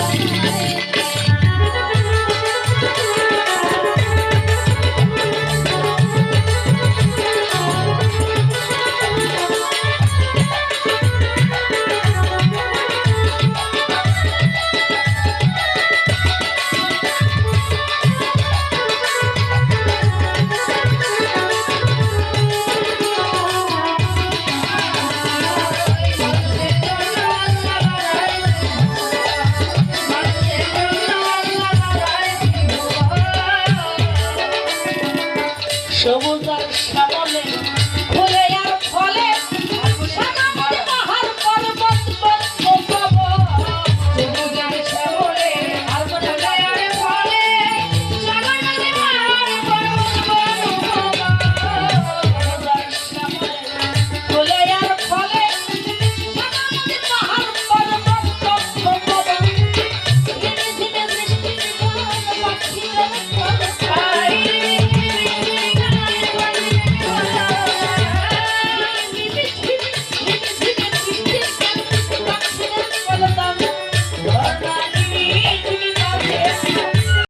Thank you. সবুজ আর সামনে